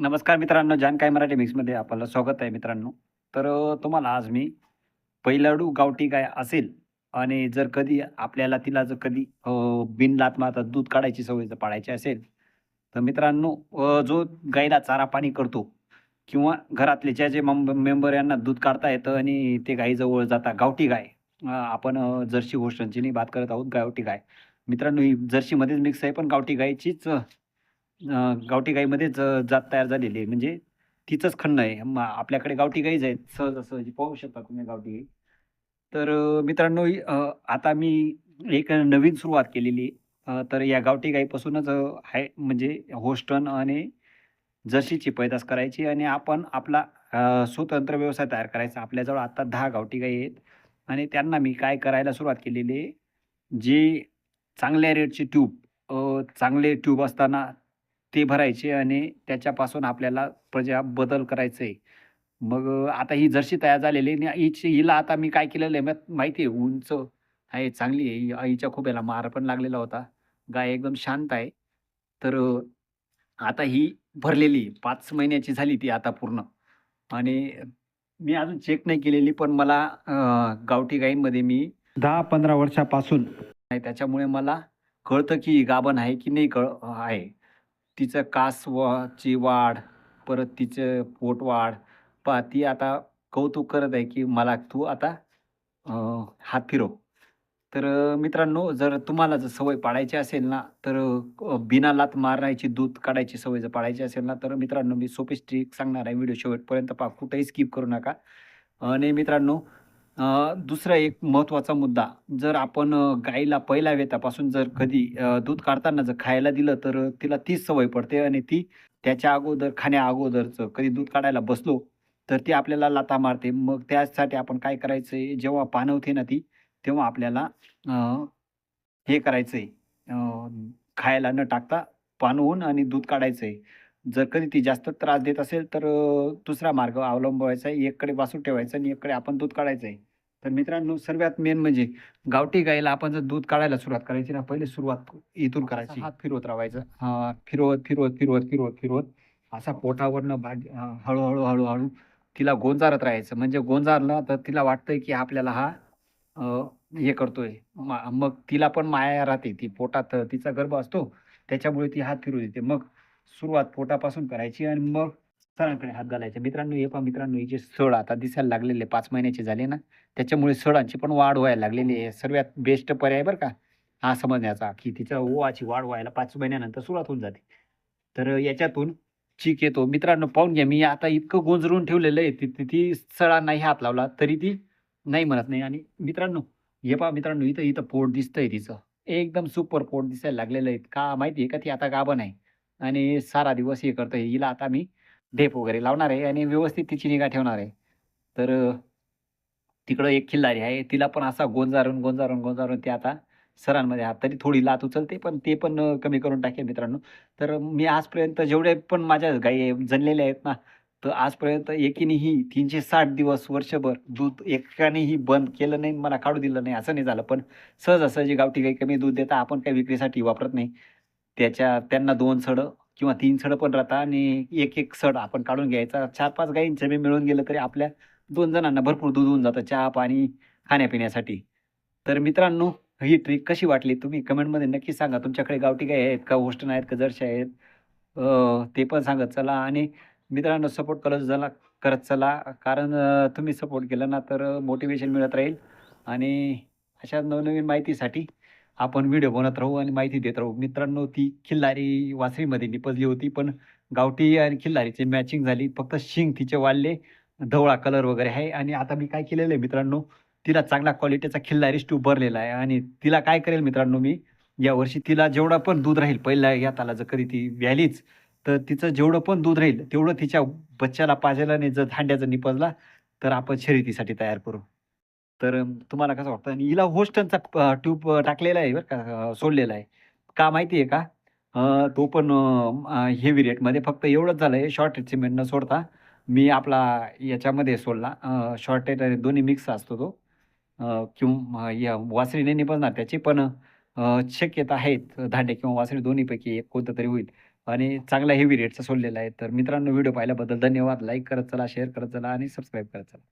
नमस्कार मित्रांनो जानकाय मराठी मिक्समध्ये आपलं स्वागत आहे मित्रांनो. तर तुम्हाला आज मी पैलाडू गावठी गाय असेल आणि जर कधी आपल्याला तिला जर कधी बिन लात मारता दूध काढायची सवय जर पाळायची असेल तर मित्रांनो जो गाईला चारा पाणी करतो किंवा घरातले ज्या जे मेंबर यांना दूध काढता येतं आणि ते गाईजवळ जाता गावठी गाय आपण जर्सी होस्टनची नाही बात करत आहोत गावठी गाय. मित्रांनो ही जर्सीमध्येच मिक्स आहे पण गावठी गायचीच गावठी गाईमध्येच जात तयार झालेली आहे. म्हणजे तिचंच खंड आहे. आपल्याकडे गावठी गाईच आहेत. सहजासहजी पाहू शकता तुम्ही गावठी गाई. तर मित्रांनो आता मी एक नवीन सुरुवात केलेली तर या गावठी गाईपासूनच आहे म्हणजे होस्टन आणि जर्सीची पैदास करायची आणि आपण आपला स्वतंत्र व्यवसाय तयार करायचा. आपल्याजवळ आता दहा गावठी गाई आहेत. आणि त्यांना मी काय करायला सुरुवात केलेली आहे जे चांगल्या रेटचे ट्यूब चांगले ट्यूब असताना ते भरायचे आणि त्याच्यापासून आपल्याला प्रजा बदल करायचं. आहे मग आता ही जर्सी तयार झालेली हिची हिला आता मी काय केलेलं आहे मग माहिती आहे? उंच आहे चांगली आहे. हिच्या खोब्याला मार पण लागलेला होता. गाय एकदम शांत आहे. तर आता ही भरलेली. पाच महिन्याची झाली ती आता पूर्ण. आणि मी अजून चेक नाही केलेली पण मला गावठी गाईंमध्ये मी दहा पंधरा वर्षापासून त्याच्यामुळे मला कळतं की गाभण आहे की नाही कळ आहे. तिचं कास वा ची वाढ परत तिचं पोट वाढ. पहा ती आता कौतुक करत आहे की मला तू आता हात फिरव. तर मित्रांनो जर तुम्हाला जर सवय पाळायची असेल ना तर बिना लात मारण्याची दूध काढायची सवय जर पाळायची असेल ना तर मित्रांनो मी सोपी स्ट्रिक सांगणार आहे. व्हिडिओ शेवटपर्यंत पा कुठेही स्किप करू नका. आणि मित्रांनो दुसरा एक महत्त्वाचा मुद्दा. जर आपण गाईला पहिल्या वेतापासून जर कधी दूध काढताना जर खायला दिलं तर तिला तीच सवय पडते आणि ती त्याच्या अगोदर खाण्या अगोदरचं कधी दूध काढायला बसलो तर ती आपल्याला लाता मारते. मग त्यासाठी आपण काय करायचं आहे जेव्हा पाणवते ना ती तेव्हा आपल्याला हे करायचं आहे खायला न टाकता पाणवून आणि दूध काढायचं आहे जर कधी ती जास्त त्रास देत असेल तर दुसरा मार्ग अवलंबवायचा आहे. एककडे वासून ठेवायचं आणि एककडे आपण दूध काढायचं आहे. तर मित्रांनो सर्वात मेन म्हणजे गावठी गाईला आपण जर दूध काढायला सुरुवात करायची ना पहिले सुरुवात इथून करायची. हात फिरवत राहायचं. हा फिरवत फिरवत फिरवत फिरवत फिरवत. असा पोटावरनं भाग हळूहळू हळूहळू तिला गोंजारत राहायचं. म्हणजे गोंजारलं तर तिला वाटतंय की आपल्याला हा हे करतोय. मग तिला पण माया राहते. ती पोटात तिचा गर्भ असतो. त्याच्यामुळे ती हात फिरू देते. मग सुरुवात पोटापासून करायची आणि मग सणांकडे हात घालायचे. मित्रांनो हे पहा मित्रांनो जे सळ आता दिसायला लागलेले पाच महिन्याचे झाले ना त्याच्यामुळे सळांची पण वाढ व्हायला लागलेली आहे. सर्वात बेस्ट पर्याय बरं का हा समजण्याचा की तिच्या ओवाची वाढ व्हायला पाच महिन्यानंतर सुरुवात होऊन जाते. तर याच्यातून चीक येतो. मित्रांनो पाहून घ्या मी आता इतकं गोंजरून ठेवलेलं आहे ती ती- ती सळांनाही हात लावला तरी ती नाही म्हणत नाही. आणि मित्रांनो हे पहा मित्रांनो इथं इथं पोट दिसतंय तिचं. एकदम सुपर पोट दिसायला लागलेलं आहे. का माहिती आहे का ती आता गाभण आहे? आणि सारा दिवस हे करतोय. हिला आता मी ढेप वगैरे लावणार आहे आणि व्यवस्थित तिची निगा ठेवणार आहे. तर तिकडं एक खिल्लारी आहे. तिला पण असा गोंजारून गोंजारून गोंजारून ते आता सरांमध्ये हात तरी थोडी लात उचलते पण ते पण कमी करून टाकेल मित्रांनो. तर मी आजपर्यंत जेवढे पण माझ्या गाई आहे, जणलेल्या आहेत ना तर आजपर्यंत एकीनेही तीनशे साठ दिवस वर्षभर दूध एकानेही बंद केलं नाही मला काढू दिलं नाही असं नाही झालं. पण सहजासहजी गावठी गाई कमी दूध देता आपण काही विक्रीसाठी वापरत नाही. त्याच्या त्यांना दोन सडं किंवा तीन सडं पण राहतात आणि एक एक सड आपण काढून घ्यायचा. चार पाच गायींचं मी मिळून गेलं तरी आपल्या दोन जणांना भरपूर दूध होऊन जातं चहा पाणी खाण्यापिण्यासाठी. तर मित्रांनो ही ट्रिक कशी वाटली तुम्ही कमेंटमध्ये नक्की सांगा. तुमच्याकडे गावठी गाय आहेत का होस्टन आहेत का जर्शी आहेत ते पण सांगत चला आणि मित्रांनो सपोर्ट करत चला करत चला. कारण तुम्ही सपोर्ट केला ना तर मोटिवेशन मिळत राहील. आणि अशा नवनवीन माहितीसाठी आपण व्हिडिओ बनवत राहू आणि माहिती देत राहू. मित्रांनो ती खिल्लारी वासरीमध्ये निपजली होती पण गावठी आणि खिल्लारीची मॅचिंग झाली. फक्त शिंग तिचे वाढले ढवळा कलर वगैरे आहे. आणि आता मी काय केलेलं आहे मित्रांनो तिला चांगला क्वालिटीचा खिल्लारी स्टू भरलेला आहे. आणि तिला काय करेल मित्रांनो मी यावर्षी तिला जेवढं पण दूध राहील पहिल्या याताला जर कधी ती व्यालीच तर तिचं जेवढं पण दूध राहील तेवढं तिच्या बच्च्याला पाजायला नाही जर धांड्याचा निपजला तर आपण शर्यतीसाठी तयार करू. तर तुम्हाला कसं वाटतं? आणि हिला होस्टनचा ट्यूब टाकलेला आहे बरं का सोडलेला आहे. का माहिती आहे का? तो पण हेवी रेटमध्ये फक्त एवढंच झालं आहे. शॉर्ट सिमेंट न सोडता मी आपला याच्यामध्ये सोडला. शॉर्टेज आणि दोन्ही मिक्स असतो तो. किंवा या वासरी नाही निपजणार त्याची पण शक्यता आहेत. धांडे किंवा वासरी दोन्हीपैकी एक कोणतं तरी होईल. आणि चांगला हेवी रेटचा सोडलेला आहे. तर मित्रांनो व्हिडिओ पाहिल्याबद्दल धन्यवाद. लाईक करत चला शेअर करत चला आणि सबस्क्राईब करत चला.